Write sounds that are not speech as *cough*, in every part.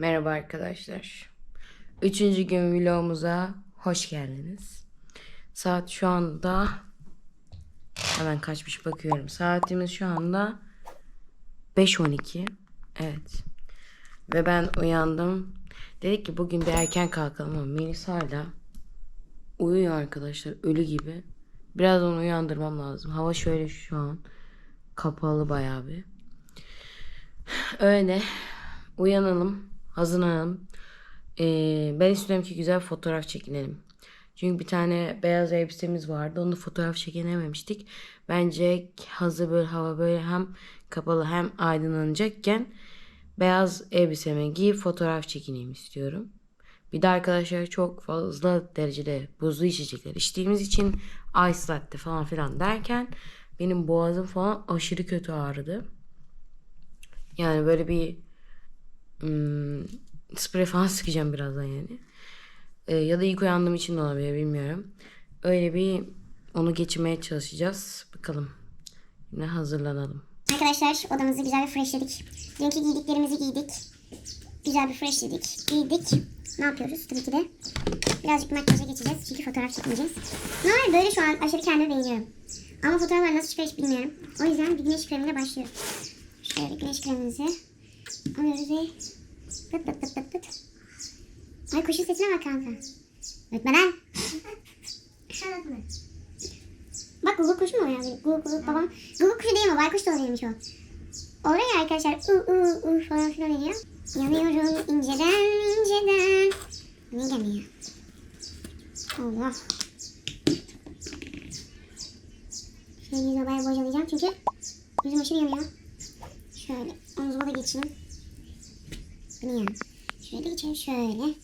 Merhaba arkadaşlar. Üçüncü gün vlogumuza hoş geldiniz. Saat şu anda hemen kaçmış bakıyorum. Saatimiz şu anda 5.12. Evet. Ve ben uyandım. Dedik ki bugün bir erken kalkalım ama Melis hala uyuyor arkadaşlar ölü gibi. Biraz onu uyandırmam lazım. Hava şöyle şu an kapalı bayağı bir. Öyle. Uyanalım. Hazırlanalım. Ee, ben istiyorum ki güzel fotoğraf çekinelim. Çünkü bir tane beyaz elbisemiz vardı. Onu fotoğraf çekinememiştik. Bence hazır böyle hava böyle hem kapalı hem aydınlanacakken beyaz elbisemi giyip fotoğraf çekineyim istiyorum. Bir de arkadaşlar çok fazla derecede buzlu içecekler içtiğimiz için ice latte falan filan derken benim boğazım falan aşırı kötü ağrıdı. Yani böyle bir hmm, sprey falan sıkacağım birazdan yani. Ee, ya da ilk uyandığım için de olabilir bilmiyorum. Öyle bir onu geçirmeye çalışacağız. Bakalım. Yine hazırlanalım. Arkadaşlar odamızı güzel bir freshledik. Dünkü giydiklerimizi giydik. Güzel bir freshledik. Giydik. Ne yapıyoruz? Tabii ki de birazcık makyaja geçeceğiz. Çünkü fotoğraf çekmeyeceğiz. Normal böyle şu an aşırı kendimi beğeniyorum. Ama fotoğraflar nasıl çıkar hiç bilmiyorum. O yüzden bir güneş kremiyle başlıyorum. Şöyle güneş kremimizi ve pıt pıt pıt pıt pıt. Ay kuşun sesine bak kanka. Ötme lan. Bak Google kuş mu o ya? Google babam. Google kuşu değil mi? Baykuş da oluyormuş o. Oraya arkadaşlar ı ı ı falan filan ediyor. Yanıyorum inceden inceden. Ne geliyor? Allah. Şöyle yüz haberi bocalayacağım çünkü yüzüm aşırı yanıyor. Şöyle omzuma da geçeyim. Bu ne ya? Şöyle geçeyim şöyle.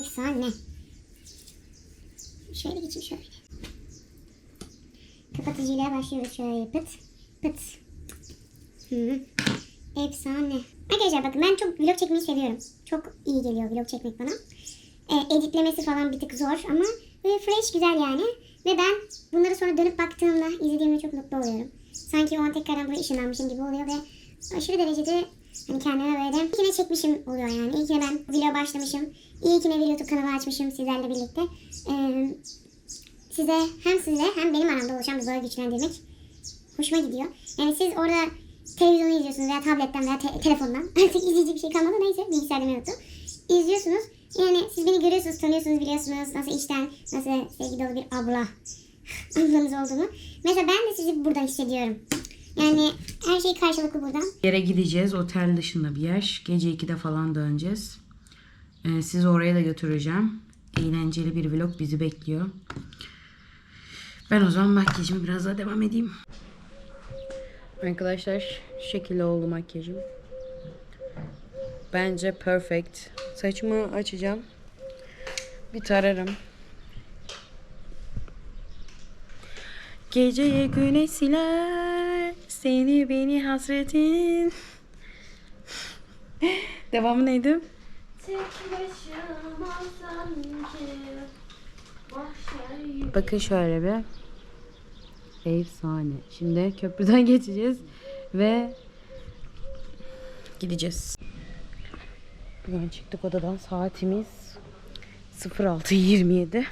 Efsane. Şöyle geçeyim şöyle. Kapatıcıyla başlıyoruz şöyle pıt pıt. Hı. Efsane. Arkadaşlar bakın ben çok vlog çekmeyi seviyorum. Çok iyi geliyor vlog çekmek bana. E, editlemesi falan bir tık zor ama böyle fresh güzel yani. Ve ben bunları sonra dönüp baktığımda izlediğimde çok mutlu oluyorum. Sanki o an tekrardan buraya ışınlanmışım gibi oluyor ve aşırı derecede hani kendime böyle iyi ki ne çekmişim oluyor yani. İyi ki ben vlog başlamışım. İyi ki bir YouTube kanalı açmışım sizlerle birlikte. Ee, size hem size hem benim aramda oluşan bir bağı güçlendirmek hoşuma gidiyor. Yani siz orada televizyonu izliyorsunuz veya tabletten veya te- telefondan. *laughs* Artık izleyecek bir şey kalmadı neyse bilgisayarda mevcut. İzliyorsunuz. Yani siz beni görüyorsunuz, tanıyorsunuz, biliyorsunuz nasıl içten, nasıl sevgi dolu bir abla *laughs* ablanız olduğumu. Mesela ben de sizi burada hissediyorum. Yani her şey karşılıklı burada. Bir yere gideceğiz. Otel dışında bir yer. Gece 2'de falan döneceğiz. Ee, sizi oraya da götüreceğim. Eğlenceli bir vlog bizi bekliyor. Ben o zaman makyajımı biraz daha devam edeyim. Arkadaşlar şu şekilde oldu makyajım. Bence perfect. Saçımı açacağım. Bir tararım. Geceye güneş siler seni beni hasretin. Devamı neydi? Bakın şöyle bir. Efsane. Şimdi köprüden *laughs* geçeceğiz ve gideceğiz. Bugün çıktık odadan saatimiz 06.27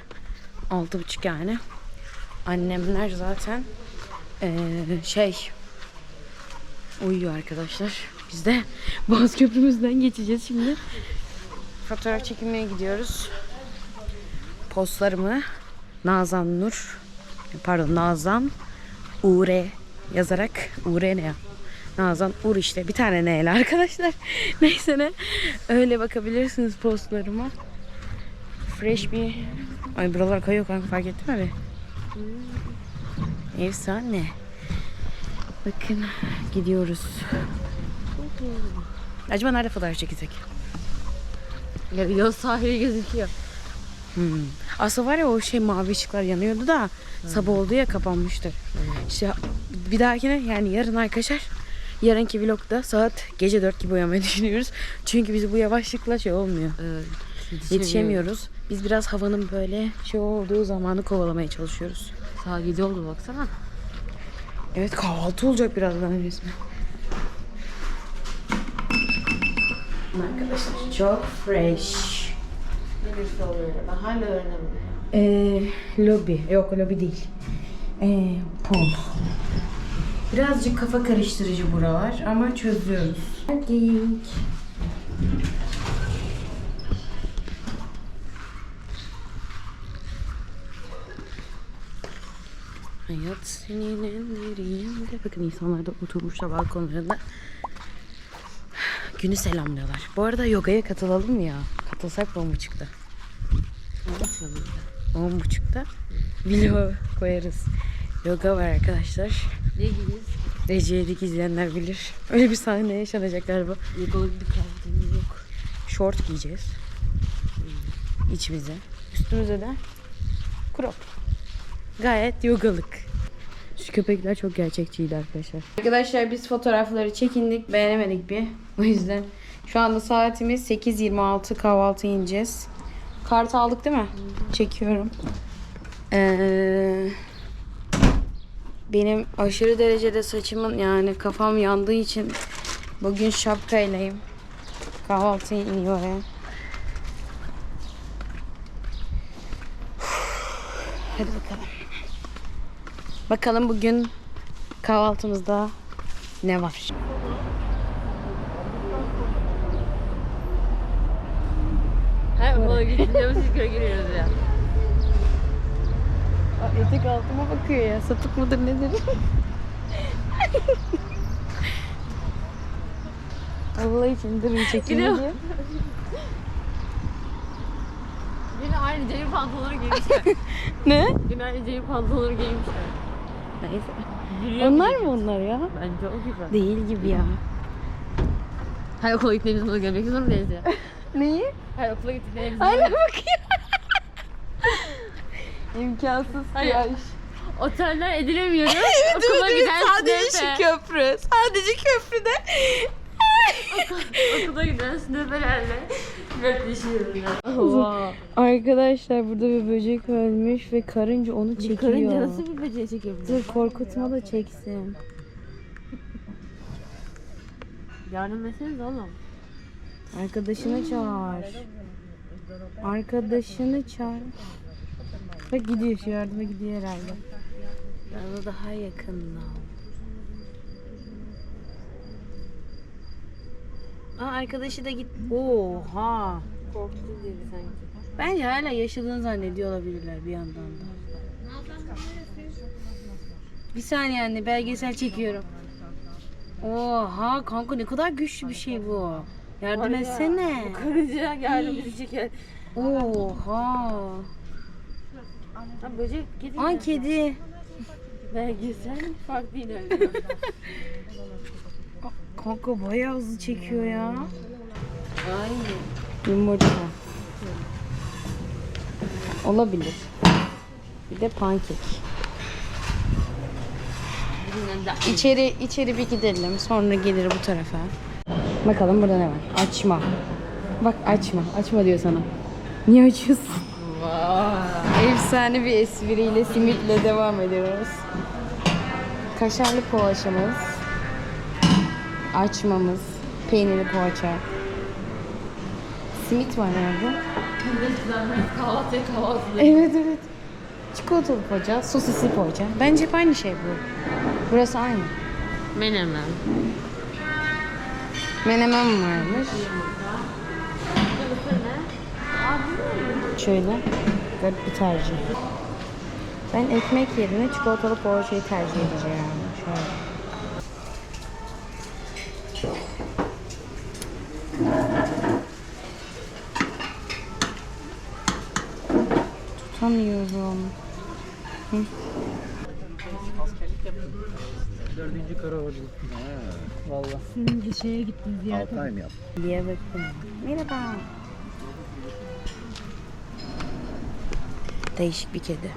6.30 yani. Annemler zaten eee, şey uyuyor arkadaşlar. Biz de Boğaz Köprümüzden geçeceğiz şimdi. Fotoğraf çekimine gidiyoruz. Postlarımı Nazan Nur pardon Nazan Ure yazarak Ure ne ya? Nazan Ur işte bir tane neyle arkadaşlar. *laughs* Neyse ne. Öyle bakabilirsiniz postlarıma. Fresh bir Ay buralar kayıyor kanka fark ettin mi? Efsane. Bakın gidiyoruz. Acaba nerede fotoğraf çekecek? Ya yol sahili gözüküyor. Hmm. Aslında var ya o şey mavi ışıklar yanıyordu da sabah oldu ya kapanmıştı. İşte bir dahakine yani yarın arkadaşlar yarınki vlogda saat gece 4 gibi uyanmayı *laughs* düşünüyoruz. Çünkü biz bu yavaşlıkla şey olmuyor. Yetişemiyoruz. Biz biraz havanın böyle şey olduğu zamanı kovalamaya çalışıyoruz. Saat 7 oldu baksana. Evet kahvaltı olacak birazdan resmen. Arkadaşlar çok fresh. Neresi oluyor? Ben hala öğrenemedim. Ee, lobi. Yok lobi değil. Ee, pool. Birazcık kafa karıştırıcı buralar ama çözüyoruz. Geldik. Hayat senin ellerinde. Bakın insanlar da oturmuşlar balkonlarında. Günü selamlıyorlar. Bu arada yogaya katılalım ya? Katılsak on buçukta? On buçukta video koyarız. Yoga var arkadaşlar. Ne giyiyoruz? Rece'lik izleyenler bilir. Öyle bir sahne yaşanacak galiba. Yakalık bir kıyafetimiz yok. Şort giyeceğiz. İçimize. Üstümüze de crop. Gayet yogalık. Şu köpekler çok gerçekçiydi arkadaşlar. Arkadaşlar biz fotoğrafları çekindik. Beğenemedik bir. O yüzden şu anda saatimiz 8.26 kahvaltı ineceğiz. Kart aldık değil mi? Çekiyorum. Ee, benim aşırı derecede saçımın yani kafam yandığı için bugün şapkayleyim. Kahvaltı iniyor oraya. Hadi bakalım. Bakalım bugün kahvaltımızda ne var? Her okula gidince biz giriyoruz ya. Etek altıma bakıyor ya. Satık mıdır nedir? Allah için durun çekin Gidiyor. diye. Yine aynı Ceyhun pantolonu giymişler. *laughs* Ne? Yine aynı Ceyhun pantolonu giymişler. Neyse. Onlar mı onlar ya? Bence o gibi. Değil gibi ya. Her okula gittiğimiz bunu görmek zorundayız ya. *laughs* Neyi? Her okula gittiğimiz Hala bakıyor. İmkansız Hayır. ya. Oteller edilemiyoruz. *laughs* okula giden sünepe. köprü. Sadece köprüde. Okula giden sünepelerle flörtleşiyoruz. Allah. Arkadaşlar burada bir böcek ölmüş ve karınca onu çekiyor. Karınca nasıl bir böceği çekiyor? Dur korkutma da çeksin. Yardım etseniz oğlum. Arkadaşını çağır. Arkadaşını çağır. Bak gidiyor şu yardıma gidiyor herhalde. Bana daha yakında. Aa arkadaşı da git. Oha. Korktu dedi sanki. Bence hala yaşadığını zannediyor olabilirler bir yandan da. Bir saniye anne belgesel çekiyorum. Oha kanka ne kadar güçlü bir şey bu. Yardım Var ya, etsene. Bu karınca geldi bizi çeker. Oha. Ha böcek. Ay ya. kedi. Belgesel fark değil öyle. Kanka bayağı hızlı çekiyor ya. Ay. Yumurta. Olabilir. Bir de pankek. İçeri içeri bir gidelim. Sonra gelir bu tarafa. Bakalım burada ne var? Açma. Bak açma. Açma diyor sana. Niye açıyorsun? Efsane bir espriyle simitle devam ediyoruz. Kaşarlı poğaçamız. Açmamız. Peynirli poğaça. Simit var nerede? kahvaltıya kahvaltı. Evet evet. Çikolatalı poğaça, sosisli poğaça. Bence hep aynı şey bu. Burası aynı. Menemen. Menemen varmış. Şöyle. Garip bir tercih. Ben ekmek yerine çikolatalı poğaçayı tercih edeceğim. Şöyle. Tutamıyorum. Dördüncü kara avcılık. Valla. Altı ay mı yaptın? Diye bakın. Merhaba. Değişik bir kedi.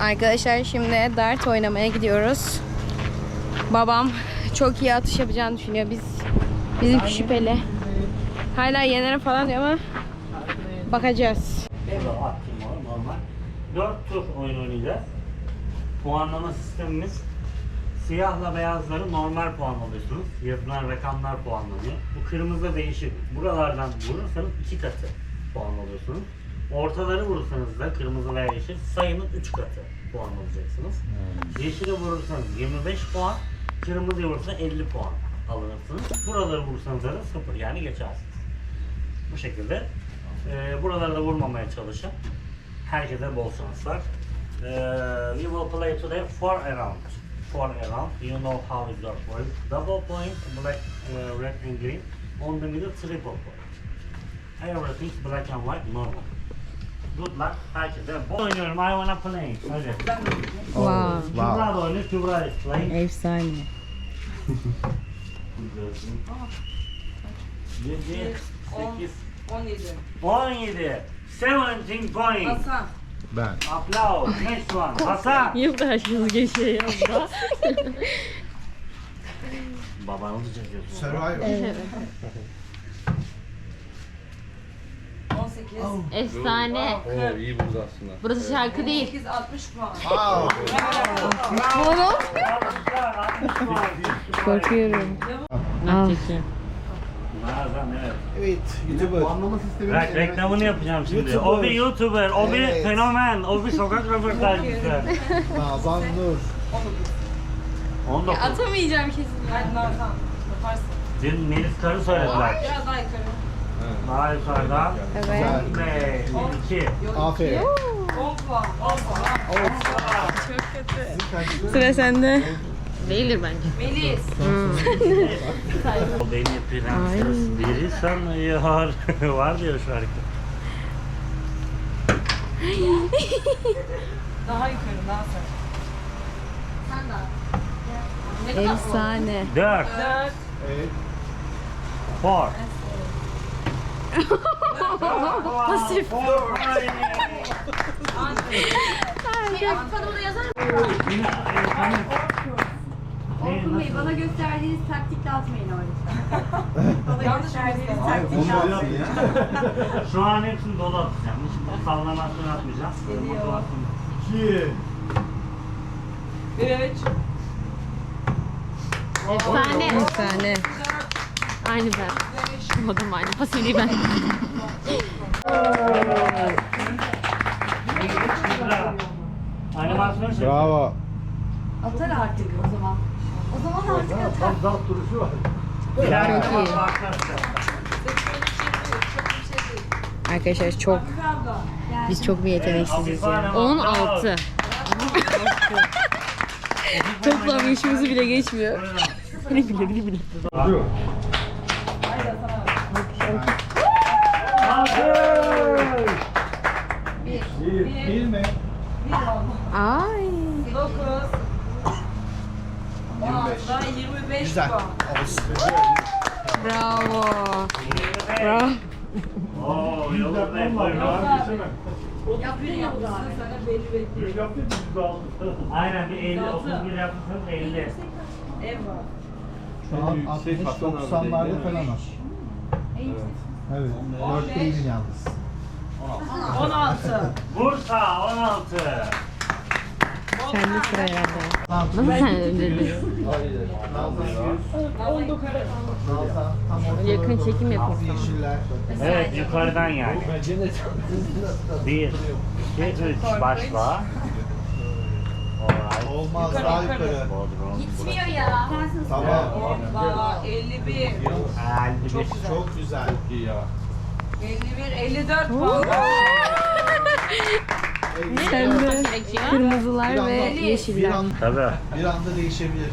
Arkadaşlar şimdi dart oynamaya gidiyoruz. Babam çok iyi atış yapacağını düşünüyor. Biz bizim şüpheli. Hala yenerim falan diyor ama bakacağız. Normal. 4 tur oyun oynayacağız. Puanlama sistemimiz siyahla beyazları normal puan alıyorsunuz. Yazılan rakamlar puanlanıyor. Bu kırmızı değişik. Buralardan vurursanız iki katı puan alıyorsunuz. Ortaları vurursanız da kırmızı veya yeşil sayının 3 katı puan alacaksınız. Yeşili vurursanız 25 puan, kırmızı vurursa 50 puan alırsınız. Buraları vurursanız da 0 yani geçersiniz. Bu şekilde. E, buralarda vurmamaya çalışın. Herkese bol şanslar. Uh, we will play today four around. Four around. You know how it works. Double point, black, uh, red and green. On the middle, triple point. Everything black and white normal. Good luck. Herkese bol oynuyorum. I wanna play. Hadi. Wow. Kübra da oynuyor. Kübra is playing. Efsane. Good. Good. 8. 17. 17. 17 point. Hasan. Ben. Aplaus. Next one. *laughs* Hasan. Yıldaş yıl geçiyor yazda. Baban olacak yazda. Survivor. Evet. 18. Oh. Efsane. Oo iyi buldu aslında. Burası şarkı değil. 18 60 puan. Wow. Bravo. Bravo. Korkuyorum. Ah. Bazen evet. evet, YouTuber. Puanlama sistemi. Bak reklamını yapacağım şimdi. YouTuber. O bir YouTuber, o bir Evet. fenomen, o bir sokak röportajcısı. *laughs* Nazan Nur. 19. Atamayacağım kesin. Hadi Nazan. Yaparsın. Dün Melis Karı söylediler. Biraz daha yukarı. Daha yukarıda. Güzel. Ve 2. Aferin. 10 puan. 10 puan. Sıra sende. Değildir bence. Melis. O beni prenses biri sanıyor. *laughs* Var diyor şarkı. Daha yukarı. Daha sen. Efsane. 4. 4. Evet. 4. Pasif. Orkun Bey bana gösterdiğiniz taktikle atmayın o verdiğiniz Bunu da yapsın ya. *laughs* Şu an hepsini dolu atacağım. Hiç sallamasını atmayacağım. Geliyor. 2. 3. Efsane. Efsane. Aynı ben. O adam aynı. Pasifliği ben. Animasyon. Bravo. Atar artık o zaman. O zaman artık atar. Tam dal duruşu var. Bak, bak. Arkadaşlar çok biz çok bir yeteneksiziz ya. 16. Toplam yaşımızı bile geçmiyor. Bile bile bile bile. Bir. Bir mi? Ay. 9. 25. 25 Güzel. puan. Olsun. Bravo. Bravo. Oo, yolda ne Yapıyor yapmışsın sana belli bekliyor. Aynen bir 50, 31 yapmışsınız 50. Ev var. Şu an 60-90'larda falan var. Evet. 4 değilim yalnız. 16. Bursa 16. Sen de sıra yerde. Nasıl sen ortada. Yakın çekim. Yeşiller. Evet yukarıdan yani. 1, 2, 3 başla. Olmaz daha yukarı. Gitmiyor ya. Tamam. Daha 51. 51. Çok güzel. 51. 54 puan. *laughs* Sen de Gerekiyor. kırmızılar ve yeşiller. Tabii. bir anda değişebilir.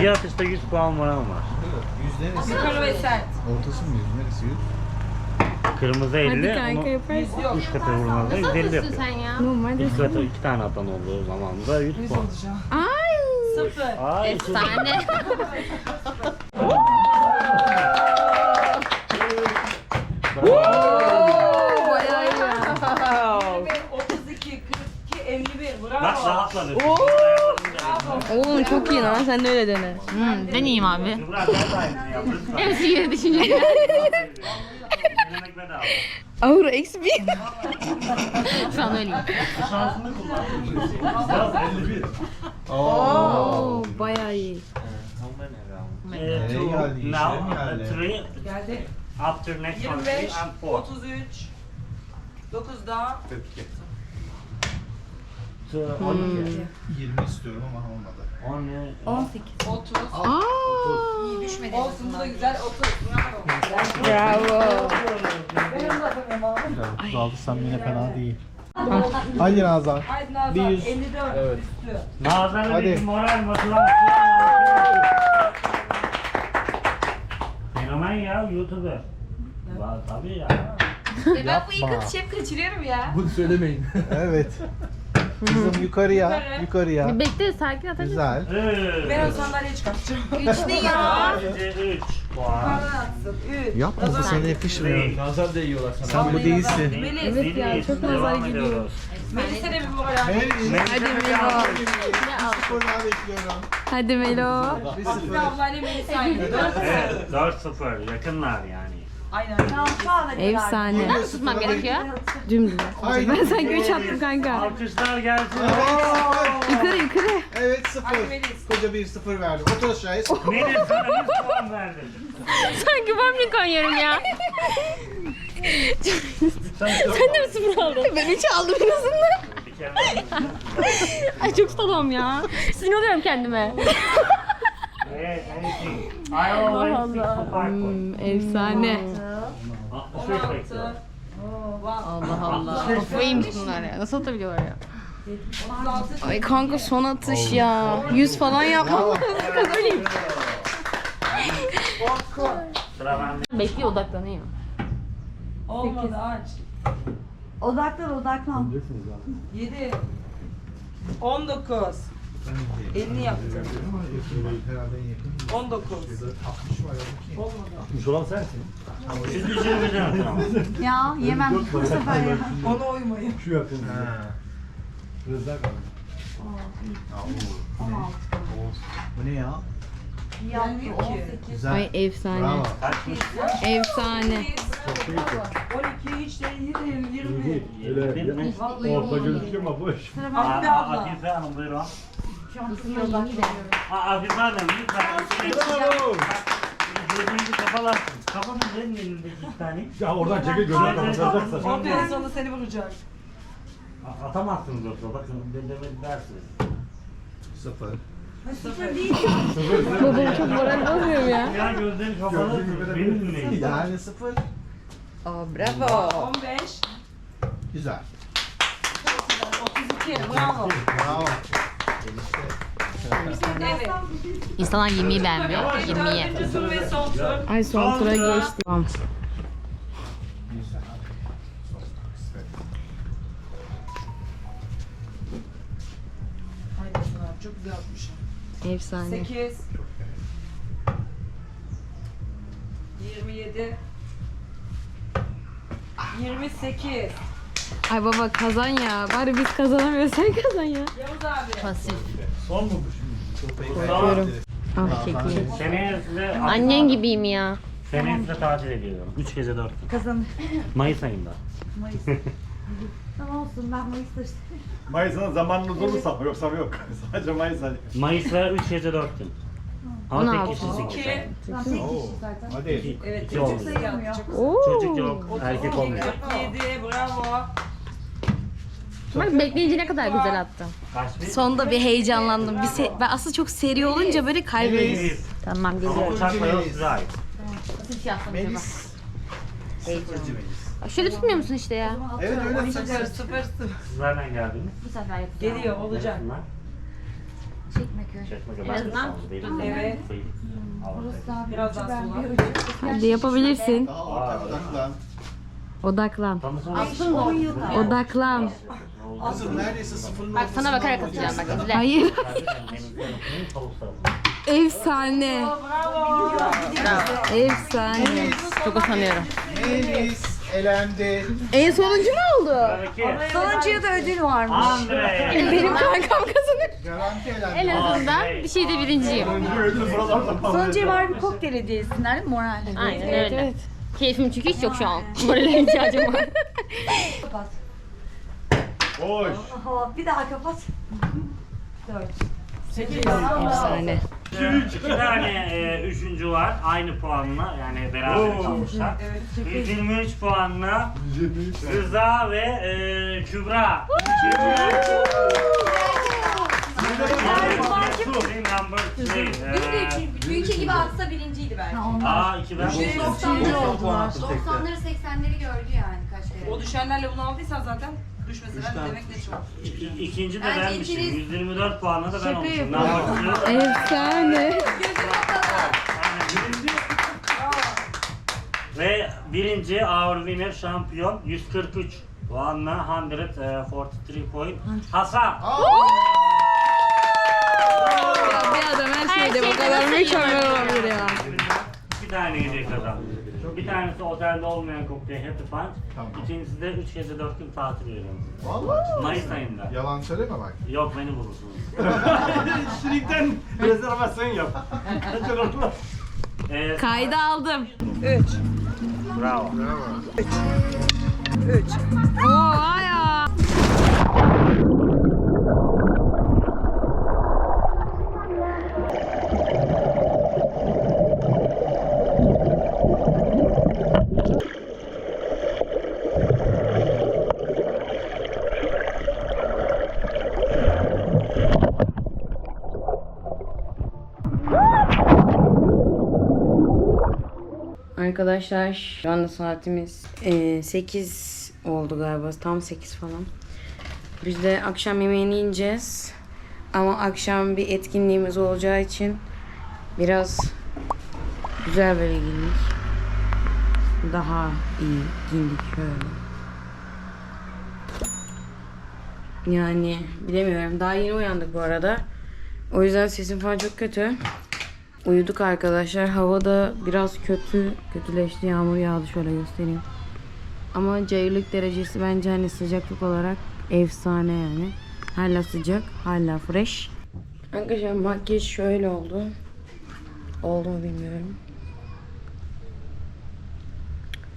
Bir atışta 100 puan moral var. Yüz neresi? Yukarı ve sert. Ortası mı yüz? Neresi yüz? Kırmızı 50, Hadi kanka onu yaparsın. Yok. 3 katı vurmanızda Nasıl 150 atıyorsun yapıyor. sen ya? Normalde. İlk katı 2 tane atan olduğu zaman da 100 puan. Ay. 0. Ay, Efsane. *laughs* 32, 42, 51. Bravo. Bak rahatladı. Oğlum çok iyi lan sen de öyle dene. Hmm, deneyeyim abi. Kübra sen de aynısını yap lütfen. *laughs* Hepsi geri düşünce. Denemek bedava. Aura eksi bir. Şu an öyleyim. Şansını kullan. Yaz 51. Oo, bayağı iyi. Nereye two, geldi? İşe now, mi geldi? three, Geldi. after next one, three 25, and four. 33, 9 daha. So, on, 20 istiyorum ama olmadı. on, uh, 18, 30. Aa, İyi düşmedi. Olsun bu da güzel 30. bravo. Benim de adım Ema. Ya, aldırsam yine fena değil. Hadi Nazan. Haydi Nazan Bir yüz. 54 Evet. üstü. Nazan'ın Hadi. bir moral motivasyon. Fenomen ya YouTuber. Va- Tabii ya. E ben bu ilk atış hep kaçırıyorum ya. Bunu söylemeyin. evet. *laughs* Kızım yukarıya, Yukarı. yukarıya. Bir bekle sakin atabilirsin. Güzel. Üç. Ben o sandalyeye çıkartacağım. *laughs* 3 ne ya? Üç puan. Bana atsın. 3. Yapma bu sana yakışmıyor. Nazar değiyorlar Sen bu değilsin. Melis. Evet ya çok nazar gidiyor. Melis'e de bir moral at. Hadi Melo. Sıfırlar bekliyorum. Hadi Melo. Hafize ablayla Melis aynı. 4 Evet 4-0 yakınlar yani. Aynen. Efsane. Nasıl tutmam gerekiyor? Dümdüz. Ben sanki 3 attım kanka. Alkışlar gelsin. Yukarı yukarı. Evet sıfır. Koca bir sıfır verdi. Otur aşağıya. Melis sana 100 puan verdim. *laughs* Sanki ben mi koyuyorum ya? Sen de mi sıfır aldın? Ben 3 aldım en azından. Ay çok salam ya. Sinir oluyorum kendime. Evet. I five points. Hmm, efsane. 65 bekliyorum. Oo, bak. Allah Allah. Kafayıymış bunlar ya. Nasıl atabiliyorlar ya? 36. Ay kanka son atış ya. 100 falan yapmam. Sıra bende. Bekliyor odaklanıyor. Olmadı aç. Odaklan odaklan. 7. 19. 50 yaptım. Herhalde en yakın. 19. 60 var ya. Siz düşünmeden atın ama. Ya yemem bu sefer yemem. Ona uymayın. Ha. Bu ne ya? Yani 12. Güzel. Ay efsane. Bravo. Efsane. 12 hiç değil 20. 20. Değil mi? Orta gözüküyor ama boş. Afife Aa, abla. Hanım buyurun. Aa, Afife Hanım lütfen. Bravo. Gözünüzü kapalı. Kapatın benim elimdeki iki tane. Ya oradan çeke gözünü kapatacaksa. Aferin sana seni vuracak. A- Atamazsınız yoksa bakın denemek dersiniz. Sıfır. Sıfır değil. Babam çok moral bozmuyorum ya. Ya gözlerini kapalı. Benim dinleyin. Yani sıfır. Aa bravo. 15. Güzel. 32. Bravo. Bravo. Evet. İnsanlar 20'yi beğenmiyor. 20'yi. Dördüncü tur ve son tur. Ay son tura geçti. Tamam. Çok güzel atmışım. Efsane. 8. 27. 28. Ay baba kazan ya. Bari biz kazanamıyoruz sen kazan ya. Yavuz abi. Pasif. Son mu bu şimdi? Bakıyorum. Ah çekeyim. Seneye size Annen gibiyim ya. Seneye size tatil ediyorum. 3 gece 4 gün. Kazan. Mayıs ayında. Mayıs. *laughs* tamam olsun ben Mayıs'ta işte. Mayıs'ın zamanını durursa yoksa yok. *laughs* Sadece Mayıs hadi. Mayıs'ta 3 gece 4 gün. Ama 16. tek kişisin 2. geçen. Tamam tek Oo. kişi zaten. Hadi. Evet. İki oldu. Çocuk sayılmıyor. Oo. Çocuk yok, erkek olmuyor. 47. Bravo. Bak bekleyince ne kadar güzel attın. Kaç bin? Sonunda bir heyecanlandım. Bir se- ben aslında çok seri olunca böyle kaybediyorum. Melis. Tamam Ama geliyorum. uçakla yok size ait. Nasıl yapsam acaba? Melis. Sıfırcı Melis. Şöyle tutmuyor musun işte ya? Evet öyle 0 sıfır. 0 0. Siz nereden geldiniz? Bu sefer yapacağım. Geliyor olacak. Çekmeköy. Çekmek En azından- Evet. Burası daha bir Birazdan ucu ben sola. bir ucu. Hadi yapabilirsin. Daha orta odaklan. Odaklan. Aslında o. Odaklan. Kızım neredeyse sıfırın Bak sana bakarak atacağım bak izle. Hayır. Sarımı. Efsane. Bravo. Efsane. Çok utanıyorum. Melis. Elendi. En sonuncu mu oldu? Sonuncuya da ödül varmış. Andre. *laughs* Benim kankam kazanır. Garanti elendi. En azından bir şeyde birinciyim. Sonuncuya var bir kokteyl hediyesinden değil mi? Moral. Aynen öyle. Keyfim çünkü hiç yok şu an. Morale ihtiyacım var. Kapat. *laughs* Boş. Aha, bir daha kapat. Dört. Efsane. İki tane e, üçüncü var. Aynı puanla yani beraber kalmışlar. 123 puanla Rıza ve e, Kübra. Number three. Dünkü gibi atsa birinciydi belki. Aa iki ben. Üçüncü oldular. 90'ları 80'leri gördü yani kaç kere. O düşenlerle bunu aldıysan zaten düşmeseler demek ne çok. İki- İkinci de Bence benmişim. ikiniz- 124 puanla da ben olmuşum. Number three. Efsane. Ve birinci our winner şampiyon 143 puanla 143 point Hasan. Ya bir adam her şeyde bu kadar mükemmel olabilir ya. İki tane hediye kazandı. Bir tanesi otelde olmayan kokteyl Happy Punch. Tamam. İkincisi de 3 gece 4 gün tatil veriyorum. Vallahi. Mayıs ayında. Yalan söyleme bak. Yok beni bulursunuz. *laughs* Şimdiden rezervasyon yap. Çok olmaz. Ee, Kayda aldım. bravo. Oo ya. Arkadaşlar şu anda saatimiz eee, 8 oldu galiba. Tam 8 falan. Biz de akşam yemeğini yiyeceğiz. Ama akşam bir etkinliğimiz olacağı için biraz güzel böyle giyindik. Daha iyi giyindik şöyle. Yani bilemiyorum. Daha yeni uyandık bu arada. O yüzden sesim falan çok kötü. Uyuduk arkadaşlar. Hava da biraz kötü. Kötüleşti. Yağmur yağdı. Şöyle göstereyim. Ama cayırlık derecesi bence hani sıcaklık olarak efsane yani. Hala sıcak. Hala fresh. Arkadaşlar makyaj şöyle oldu. Oldu mu bilmiyorum.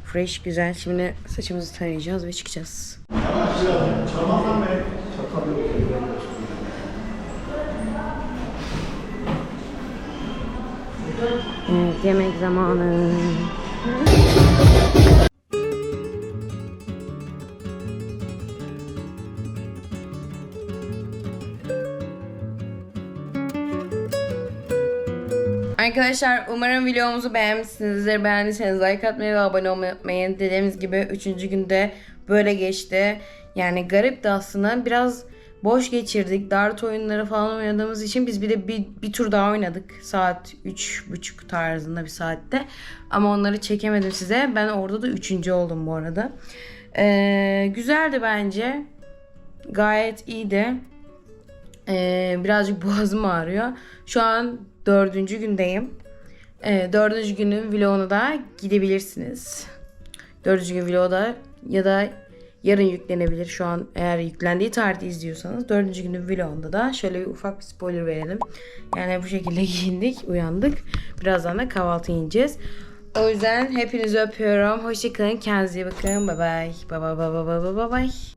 Fresh güzel. Şimdi saçımızı tarayacağız ve çıkacağız. Evet, yemek zamanı. Arkadaşlar umarım videomuzu beğenmişsinizdir. Beğendiyseniz like atmayı ve abone olmayı unutmayın. Dediğimiz gibi 3. günde böyle geçti. Yani garipti aslında. Biraz boş geçirdik. Dart oyunları falan oynadığımız için biz bir de bir, bir tur daha oynadık. Saat 3.30 tarzında bir saatte. Ama onları çekemedim size. Ben orada da 3. oldum bu arada. Ee, güzeldi bence. Gayet iyiydi. Ee, birazcık boğazım ağrıyor. Şu an dördüncü gündeyim. Ee, dördüncü günün vloguna da gidebilirsiniz. Dördüncü gün vlogu da ya da yarın yüklenebilir. Şu an eğer yüklendiği tarihte izliyorsanız dördüncü günün vlogunda da şöyle bir ufak bir spoiler verelim. Yani bu şekilde *laughs* giyindik, uyandık. Birazdan da kahvaltı yiyeceğiz. O yüzden hepinizi öpüyorum. Hoşçakalın. Kendinize iyi bakın. Bye bye. Bye bye bye bye bye bye.